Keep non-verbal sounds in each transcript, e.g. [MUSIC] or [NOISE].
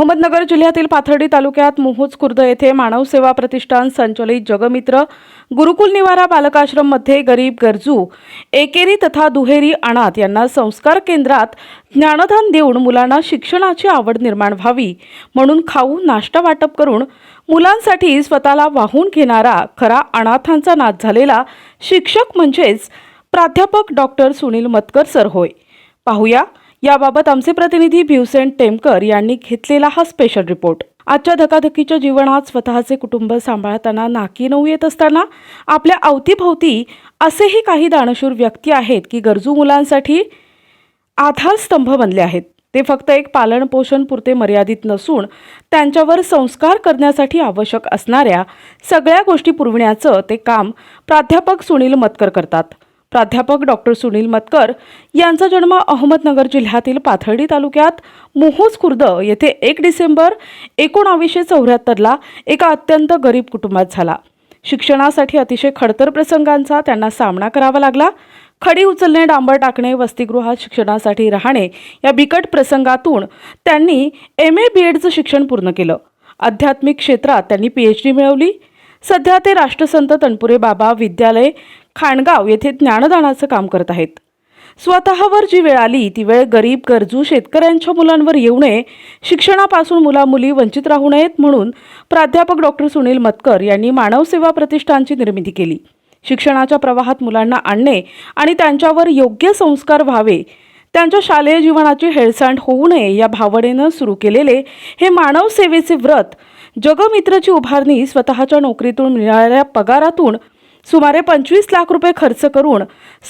अहमदनगर जिल्ह्यातील पाथर्डी तालुक्यात मोहोज खुर्द येथे मानव सेवा प्रतिष्ठान संचलित जगमित्र गुरुकुल निवारा बालकाश्रममध्ये गरीब गरजू एकेरी तथा दुहेरी अनाथ यांना संस्कार केंद्रात ज्ञानदान देऊन मुलांना शिक्षणाची आवड निर्माण व्हावी म्हणून खाऊ नाश्ता वाटप करून मुलांसाठी स्वतःला वाहून घेणारा खरा अनाथांचा नाद झालेला शिक्षक म्हणजेच प्राध्यापक डॉक्टर सुनील मतकर सर होय. पाहूया याबाबत आमचे प्रतिनिधी भिवसेन टेमकर यांनी घेतलेला हा स्पेशल रिपोर्ट आजच्या धकाधकीच्या जीवनात स्वतःचे कुटुंब सांभाळताना नाकी नऊ येत असताना आपल्या अवतीभोवती असेही काही दानशूर व्यक्ती आहेत की गरजू मुलांसाठी आधारस्तंभ बनले आहेत. ते फक्त एक पालनपोषण पुरते मर्यादित नसून त्यांच्यावर संस्कार करण्यासाठी आवश्यक असणाऱ्या सगळ्या गोष्टी पुरविण्याचं ते काम प्राध्यापक सुनील मतकर करतात. प्राध्यापक डॉक्टर सुनील मतकर यांचा जन्म अहमदनगर जिल्ह्यातील पाथर्डी तालुक्यात मोहोज खुर्द येथे एक डिसेंबर एकोणावीसशे चौऱ्याहत्तरला एका अत्यंत गरीब कुटुंबात झाला. शिक्षणासाठी अतिशय खडतर प्रसंगांचा त्यांना सामना करावा लागला. खडी उचलणे डांबर टाकणे वसतिगृहात शिक्षणासाठी राहणे या बिकट प्रसंगातून त्यांनी एम ए बी एडचं शिक्षण पूर्ण केलं. आध्यात्मिक क्षेत्रात त्यांनी पी एच डी मिळवली. सध्या ते राष्ट्रसंत तणपुरे बाबा विद्यालय खाणगाव येथे ज्ञानदानाचं काम करत आहेत. स्वतःवर जी वेळ आली ती वेळ गरीब गरजू शेतकऱ्यांच्या मुलांवर येऊ नये शिक्षणापासून मुलामुली वंचित राहू नयेत म्हणून प्राध्यापक डॉक्टर सुनील मतकर यांनी मानवसेवा प्रतिष्ठानची निर्मिती केली. शिक्षणाच्या प्रवाहात मुलांना आणणे आणि त्यांच्यावर योग्य संस्कार व्हावे त्यांच्या शालेय जीवनाची हेळसांड होऊ नये या भावनेनं सुरू केलेले हे मानवसेवेचे व्रत जगमित्रची उभारणी स्वतःच्या नोकरीतून मिळालेल्या पगारातून सुमारे पंचवीस लाख रुपये खर्च करून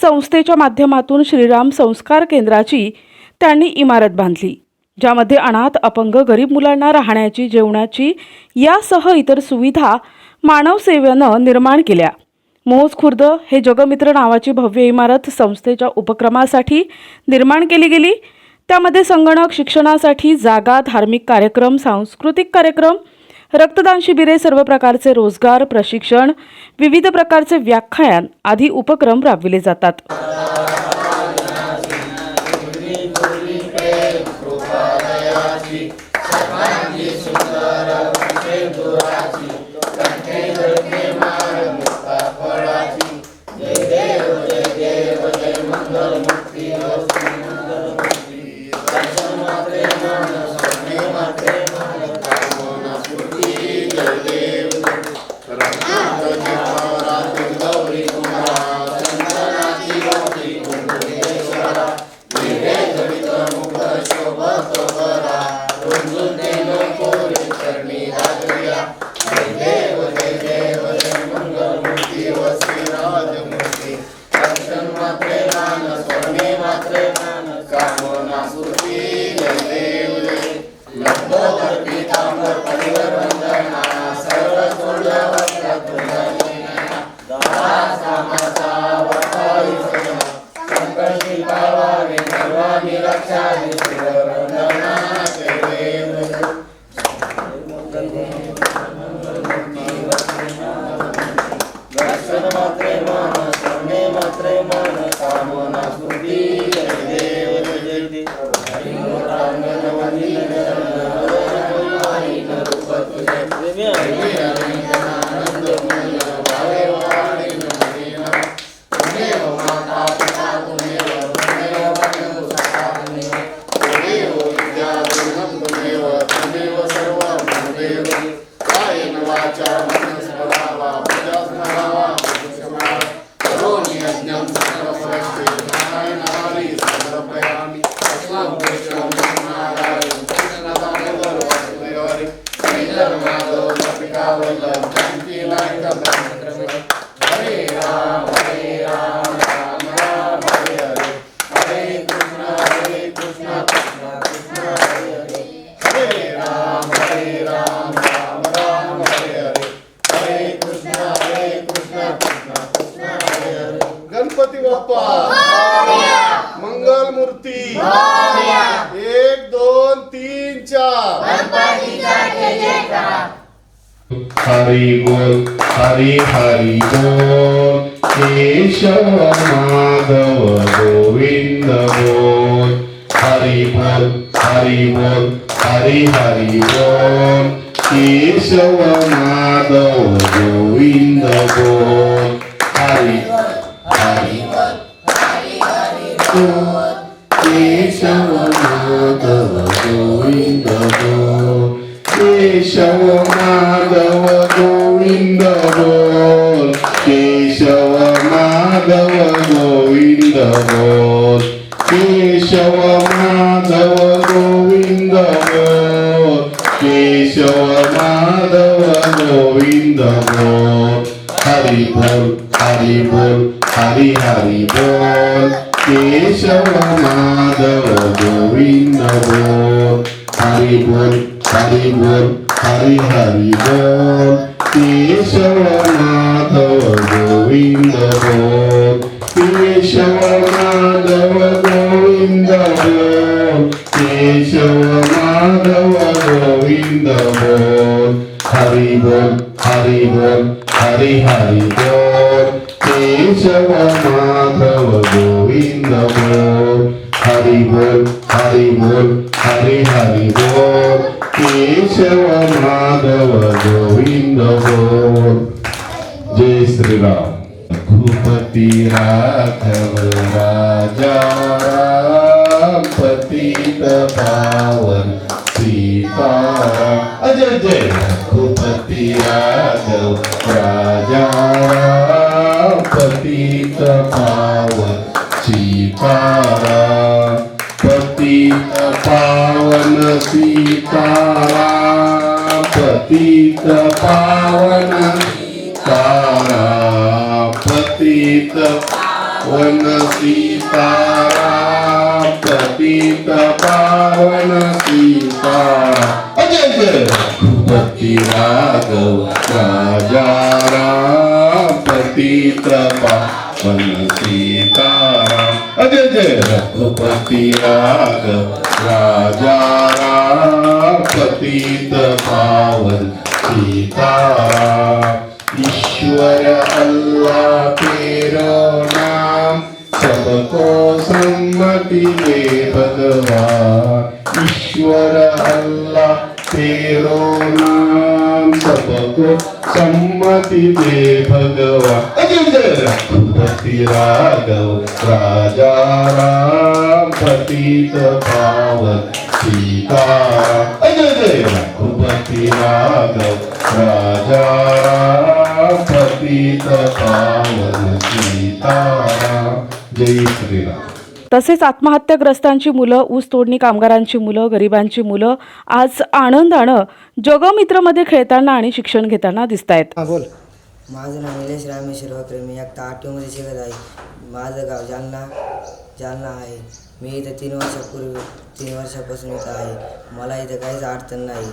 संस्थेच्या माध्यमातून श्रीराम संस्कार केंद्राची त्यांनी इमारत बांधली ज्यामध्ये अनाथ अपंग गरीब मुलांना राहण्याची जेवणाची यासह इतर सुविधा मानवसेवेनं निर्माण केल्या. मोहोज खुर्द हे जगमित्र नावाची भव्य इमारत संस्थेच्या उपक्रमासाठी निर्माण केली गेली. त्यामध्ये संगणक शिक्षणासाठी जागा धार्मिक कार्यक्रम सांस्कृतिक कार्यक्रम रक्तदान शिबिरे सर्व प्रकारचे रोजगार प्रशिक्षण विविध प्रकारचे व्याख्यान आदी उपक्रम राबविले जातात. Amen. मंगल मूर्ती एक दोन तीन चार. हरि बोल. हरि हरि बोल केशव माधव गोविंद बोल हरि बोल हरी बोल हरी हरी बोल केशव माधव गोविंद बोल हरी हरी बोल केशव माधव गोविंद बोल केशव माधव गोविंद बोल केशव माधव गोविंद बोल केशव माधव गोविंद बोल केशव माधव गोविंद बोल हरि बोल हरि बोल हरि हरि बोल केशव माधव गोविंद बोल हरि बोल हरि बोल हरि हरि बोल केशव माधव गोविंद बोल केशव माधव गोविंद बोल केशव माधव गोविंद बोल हरि बोल हरि बोल हरि हरि बोल केशव माधव गोविंद बोल हरि बोल हरि बोल हरि हरि बोल केशव माधव गोविंद हो जय श्रीराम। रघुपती राघव राजा पतित पावन सीता। अजय जय। रघुपती राघव राजा पतित पावन सीताराम पावन सीताराम पतित पावन तारा पतित वन सीतारा पतित पावन सीतारा अजय जय रघुपती राघव राजा राम पतित पावन सीतारा राजा पतित पावन सीता ईश्वर अल्लाह तेरो नाम सबको सम्मति दे भगवान ईश्वर अल्लाह तेरो नाम सबको सम्मति दे भगवान। अजय राघव राजा राम। पतित पावन सीता अजय जय रघुपति राघव राजा पतित पावन सीता जय श्रीराम। तसेच आत्महत्याग्रस्तांची मुलं ऊस तोडणी कामगारांची मुलं गरिबांची मुलं आज आनंदानं जगमित्रमध्ये खेळताना आणि शिक्षण घेताना दिसत आहेत हा बोल. माझं नाव निलेश रामेश्वर वाकरे मी आता आठवीमध्ये शिकत आहे. माझं गाव जालना जालना आहे. मी इथं तीन वर्षापूर्वी तीन वर्षापासून इथं आहे. मला इथं काहीच अडचण नाही.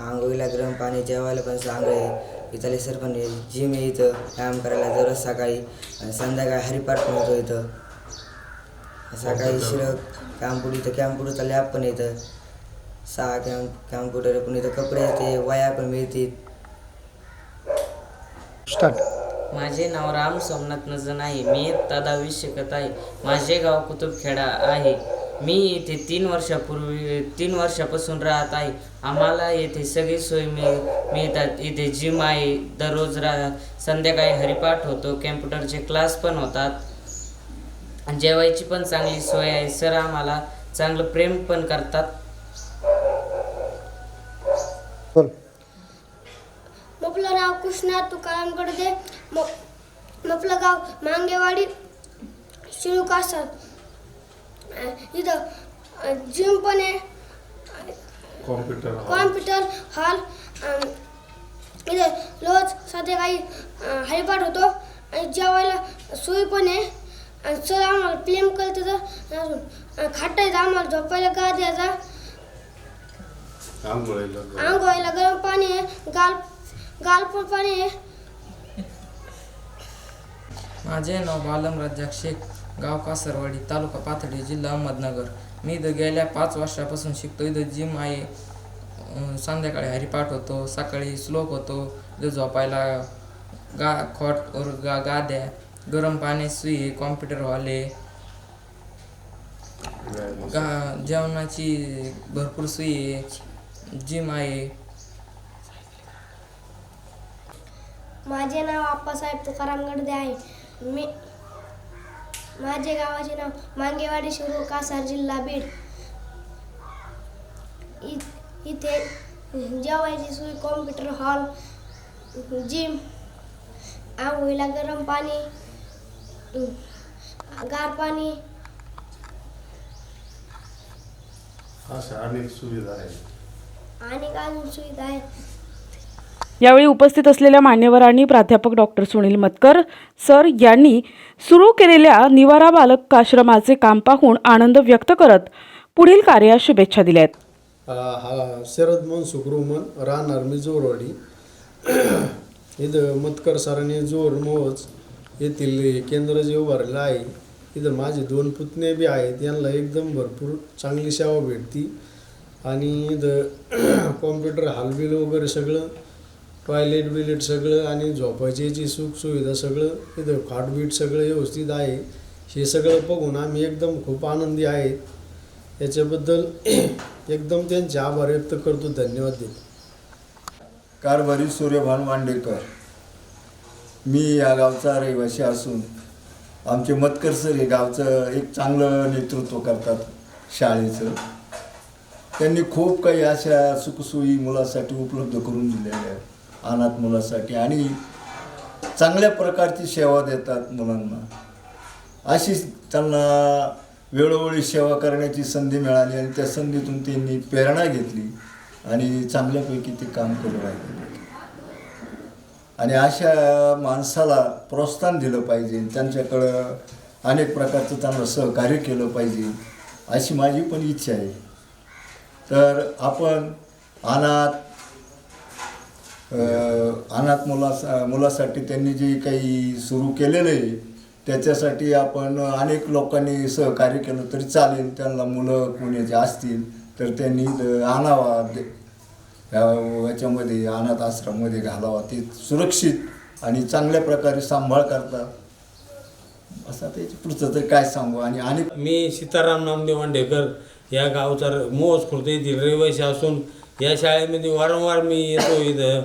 आंघोळीला गरम पाणी जेवायला पण चांगलं आहे इथले सर पण जिम आहे इथं व्यायाम करायला दररोज सकाळी आणि संध्याकाळी हरिपाठ पण होतो इथं. सकाळी शिरक कॅम्प्युटर इथं कॅम्प्युटरचा लॅब पण इथं. सहा कॅम कॅम्प्युटर पण इथं कपडे ते वया पण मिळतील. स्टार्ट माझे नाव राम सोमनाथ नजन आहे. मी इयत्ता शिकत आहे. माझे गाव कुतुबखेडा आहे. मी इथे तीन वर्षापूर्वी तीन वर्षापासून राहत आहे. आम्हाला येथे सगळी सोय मिळ मिळतात. इथे जिम आहे. दररोज रा संध्याकाळी हरिपाठ होतो. कॅम्प्युटरचे क्लास पण होतात. जेवायची पण चांगली सोय आहे. सर आम्हाला चांगलं प्रेम पण करतात. आपलं नाव कृष्णा तुकाराम गडदे म- आपलं गाव मांगेवाडी शिरू कासर इथं जिम पण आहे. कॉम्प्युटर कॉम्प्युटर हॉल इथं रोज संध्याकाळी अं, हरिपाठ होतो. आणि जेवायला सोयी पण आहे. आणि सर आम्हाला प्लेम करतं तर अजून अं, खाटा येतं आम्हाला झोपायला का द्यायचा? आंघोळीला गरम पाणी आहे. गाल गाल आहे माझे नाव बालम रज्जाक शेख गाव कासरवाडी तालुका पाथर्डी जिल्हा अहमदनगर. मी इथं गेल्या पाच वर्षापासून शिकतो. इथं जिम आहे. संध्याकाळी हरिपाठ होतो. सकाळी श्लोक होतो. इथं झोपायला गा खॉट वर गा गाद्या गरम पाणी सुई कॉम्प्युटर हॉल आहे गा जेवणाची भरपूर सोयी आहे. जिम आहे. माझे नाव आप्पासाहेब तुकाराम गडदे आहे. मी माझे गावाचे नाव मांगेवाडी शिरूर कासार जिल्हा बीड. इथे जेवायची सोय कॉम्प्युटर हॉल जिम आंघोळीला गरम पाणी गार पाणी. अशा अनेक सुविधा आहेत. आणि अजून सुविधा आहेत. यावेळी उपस्थित असलेल्या मान्यवरांनी प्राध्यापक डॉक्टर सुनील मतकर सर यांनी सुरू केलेल्या निवारा बालक आश्रमाचे काम पाहून आनंद व्यक्त करत पुढील कार्यास शुभेच्छा दिल्या आहेत हा शरद मन सुखरुमन राहणार मी जोरवाडी. [CLEARS THROAT] इथं मतकर सरांनी जोर मोज येथील हे केंद्र जे उभारलं आहे इथं माझे दोन पुतणे बी आहेत यांना एकदम भरपूर चांगली सेवा भेटती. आणि इथं [CLEARS THROAT] कॉम्प्युटर हालबिल वगैरे सगळं टॉयलेट बिलेट सगळं आणि झोपायची सुखसुविधा सुख सगळं इथं खाटबीट सगळं व्यवस्थित आहे. हे सगळं बघून आम्ही एकदम खूप आनंदी आहेत याच्याबद्दल [CLEARS THROAT] एकदम त्यांचे आभार व्यक्त करतो. धन्यवाद देतो. कारभारी सूर्यभान मांडेकर मी या गावचा रहिवासी असून आमचे मतकर सर हे गावचं एक चांगलं नेतृत्व करतात शाळेचं. त्यांनी खूप काही अशा सुखसोयी मुलासाठी उपलब्ध करून दिलेल्या आहेत. अनाथ मुलासाठी आणि चांगल्या प्रकारची सेवा देतात मुलांना. अशी त्यांना वेळोवेळी सेवा करण्याची संधी मिळाली आणि त्या संधीतून त्यांनी प्रेरणा घेतली आणि चांगल्यापैकी ते काम करू राहिले. आणि अशा माणसाला प्रोत्साहन दिलं पाहिजे त्यांच्याकडं अनेक प्रकारचं त्यांना सहकार्य केलं पाहिजे अशी माझी पण इच्छा आहे. तर आपण अनाथ अनाथ मुला मुलासाठी त्यांनी जे काही सुरू केलेलं आहे त्याच्यासाठी आपण अनेक लोकांनी सहकार्य केलं तरी चालेल. त्यांना मुलं कोणी जे असतील तर त्यांनी आणावा दे- या- याच्यामध्ये अनाथ आश्रममध्ये घालावा. ते सुरक्षित आणि चांगल्या प्रकारे सांभाळ करतात असं त्याची पुढचं तर काय सांगू? आणि अनेक मी सीताराम नामदेव वांडेकर या गावचा र- मोज खुर्द येथील रहिवासी असून या शाळेमध्ये वारंवार मी येतो इथं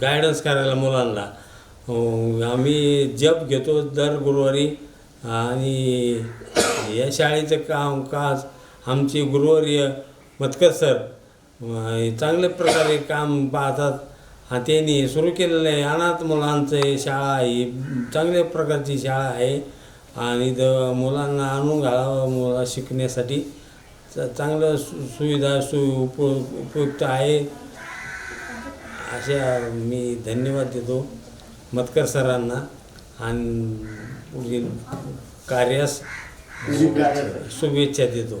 गायडन्स करायला मुलांना. आम्ही जप घेतो दर गुरुवारी आणि या शाळेचं काम काज आमचे गुरुवर्य मतकर सर चांगल्या प्रकारे काम पाहतात. त्यांनी सुरू केलेलं आहे. अनाथ मुलांचं हे शाळा ही चांगल्या प्रकारची शाळा आहे. आणि द मुलांना आणून घालावं मुला शिकण्यासाठी. चांगलं सु सुविधा सु उप उपयुक्त आहे. अशा मी धन्यवाद देतो मतकर सरांना आणि पुढील कार्यास शुभेच्छा देतो.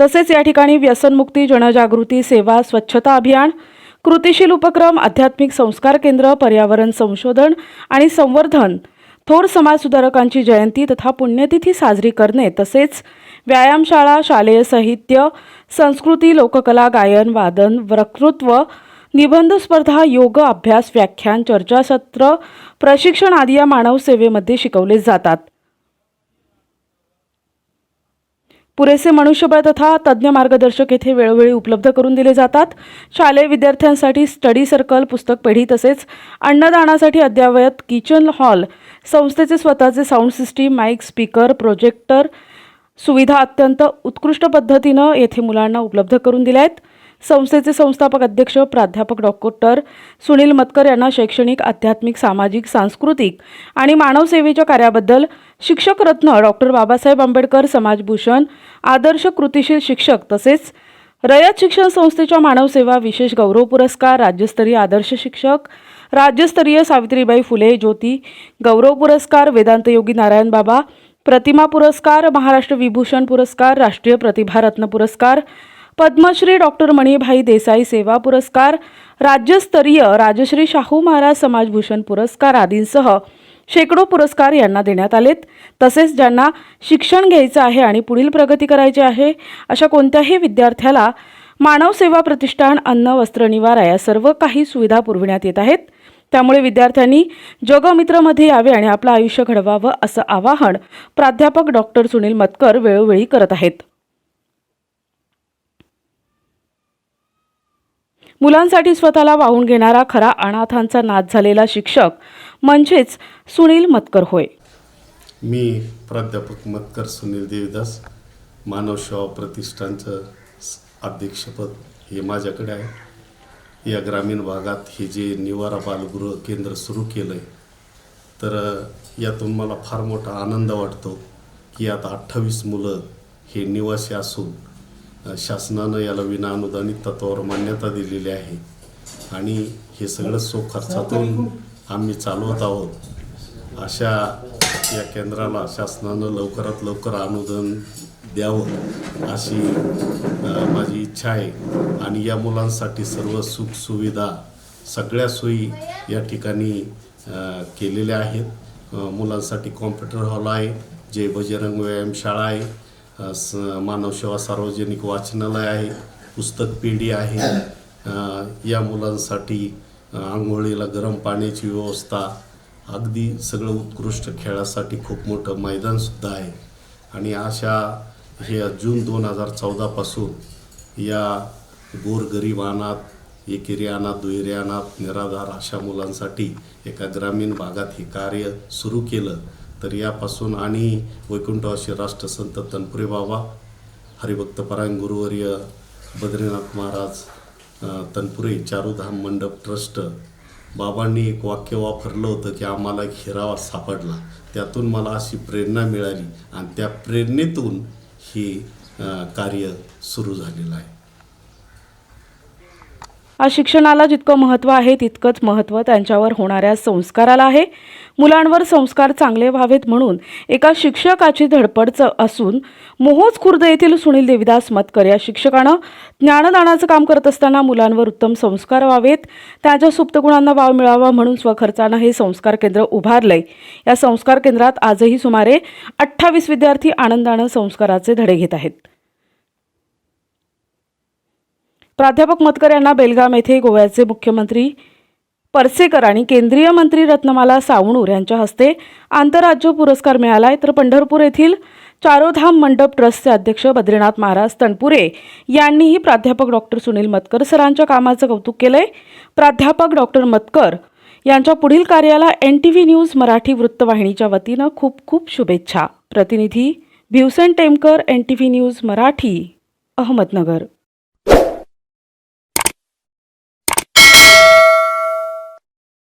तसेच या ठिकाणी व्यसनमुक्ती जनजागृती सेवा स्वच्छता अभियान कृतिशील उपक्रम आध्यात्मिक संस्कार केंद्र पर्यावरण संशोधन आणि संवर्धन थोर समाजसुधारकांची जयंती तथा पुण्यतिथी साजरी करणे तसेच व्यायामशाळा शालेय साहित्य संस्कृती लोककला गायन वादन वक्तृत्व निबंध स्पर्धा योग अभ्यास व्याख्यान चर्चासत्र प्रशिक्षण आदी या मानव सेवेमध्ये शिकवले जातात. पुरेसे मनुष्यबळ तथा तज्ज्ञ मार्गदर्शक येथे वेळोवेळी उपलब्ध करून दिले जातात. शालेय विद्यार्थ्यांसाठी स्टडी सर्कल पुस्तक पेढी तसेच अन्नदानासाठी अद्ययावत किचन हॉल संस्थेचे स्वतःचे sound system mike speaker projector सुविधा अत्यंत उत्कृष्ट पद्धतीनं येथे मुलांना उपलब्ध करून दिल्या आहेत. संस्थेचे संस्थापक अध्यक्ष प्राध्यापक डॉक्टर सुनील मतकर यांना शैक्षणिक आध्यात्मिक सामाजिक सांस्कृतिक आणि मानवसेवेच्या कार्याबद्दल शिक्षक रत्न डॉक्टर बाबासाहेब आंबेडकर समाजभूषण आदर्श कृतिशील शिक्षक तसेच रयत शिक्षण संस्थेच्या मानवसेवा विशेष गौरव पुरस्कार राज्यस्तरीय आदर्श शिक्षक राज्यस्तरीय सावित्रीबाई फुले ज्योती गौरव पुरस्कार वेदांत योगी नारायण बाबा प्रतिमा पुरस्कार महाराष्ट्र विभूषण पुरस्कार राष्ट्रीय प्रतिभारत्न पुरस्कार पद्मश्री डॉक्टर मणिभाई देसाई सेवा पुरस्कार राज्यस्तरीय राजश्री शाहू महाराज समाजभूषण पुरस्कार आदींसह शेकडो पुरस्कार यांना देण्यात आलेत. तसेच ज्यांना शिक्षण घ्यायचं आहे आणि पुढील प्रगती करायची आहे अशा कोणत्याही विद्यार्थ्याला मानव सेवा प्रतिष्ठान अन्न वस्त्र निवारा या सर्व काही सुविधा पुरविण्यात येत आहेत. त्यामुळे विद्यार्थ्यांनी जगमित्रमध्ये यावे आणि आपलं आयुष्य घडवावं असं आवाहन प्राध्यापक डॉक्टर सुनील मतकर वेळोवेळी करत आहेत. मुलांसाठी स्वतःला वाहून घेणारा खरा अनाथांचा नाद झालेला शिक्षक म्हणजेच सुनील मतकर होय. मी प्राध्यापक मतकर सुनील देवीदास मानव सेवा प्रतिष्ठानचं अध्यक्षपद हे माझ्याकडे आहे. या ग्रामीण भागात हे जे निवारा बालगृह केंद्र सुरू केलं आहे तर यातून मला फार मोठा आनंद वाटतो की आता अठ्ठावीस मुलं हे निवासी असून शासनानं याला विना अनुदानित तत्वावर मान्यता दिलेली आहे. आणि हे सगळं स्वखर्चातून आम्ही चालवत आहोत. अशा या केंद्राला शासनानं लवकरात लवकर अनुदान द्यावं अशी माझी इच्छा आहे. आणि या मुलांसाठी सर्व सुखसुविधा सगळ्या सोयी या ठिकाणी केलेल्या आहेत. मुलांसाठी कॉम्प्युटर हॉल आहे जय बजरंग व्यायामशाळा आहे स मानवसेवा सार्वजनिक वाचनालय आहे पुस्तक पेढी आहे. या मुलांसाठी आंघोळीला गरम पाण्याची व्यवस्था अगदी सगळं उत्कृष्ट खेळासाठी खूप मोठं मैदानसुद्धा आहे. आणि अशा हे जून दोन हजार चौदापासून या गोरगरीब अनाथ एकेरी अनाथ दुहेरी अनाथ निराधार अशा मुलांसाठी एका ग्रामीण भागात हे कार्य सुरू केलं. तर यापासून आणि वैकुंठवासी राष्ट्रसंत तनपुरे बाबा हरिभक्त परायण गुरुवर्य बद्रीनाथ महाराज तनपुरे चारुधाम मंडप ट्रस्ट बाबांनी एक वाक्य वापरलं होतं की आम्हाला एक हिरावा सापडला. त्यातून मला अशी प्रेरणा मिळाली आणि त्या प्रेरणेतून हे कार्य सुरू झालेलं आहे. आज शिक्षणाला जितकं महत्त्व आहे तितकंच महत्त्व त्यांच्यावर होणाऱ्या संस्काराला आहे. मुलांवर संस्कार चांगले व्हावेत म्हणून एका शिक्षकाची धडपडचं असून मोहोज खुर्द येथील सुनील देविदास मतकर या शिक्षकानं ज्ञानदानाचं काम करत असताना मुलांवर उत्तम संस्कार व्हावेत त्यांच्या सुप्त गुणांना वाव मिळावा म्हणून स्वखर्चानं हे संस्कार केंद्र उभारलंय. या संस्कार केंद्रात आजही सुमारे अठ्ठावीस विद्यार्थी आनंदानं संस्काराचे धडे घेत आहेत. प्राध्यापक मतकर यांना बेलगाम येथे गोव्याचे मुख्यमंत्री परसेकर आणि केंद्रीय मंत्री रत्नमाला सावणूर यांच्या हस्ते आंतरराज्य पुरस्कार मिळाला आहे तर पंढरपूर येथील चारोधाम मंडप ट्रस्टचे अध्यक्ष बद्रीनाथ महाराज तणपुरे यांनीही प्राध्यापक डॉक्टर सुनील मतकर सरांच्या कामाचं कौतुक केलंय. प्राध्यापक डॉक्टर मतकर यांच्या पुढील कार्याला N T V news Marathi वृत्तवाहिनीच्या वतीनं खूप खूप शुभेच्छा. प्रतिनिधी Bhivsen Temkar N T V news Marathi Ahmednagar.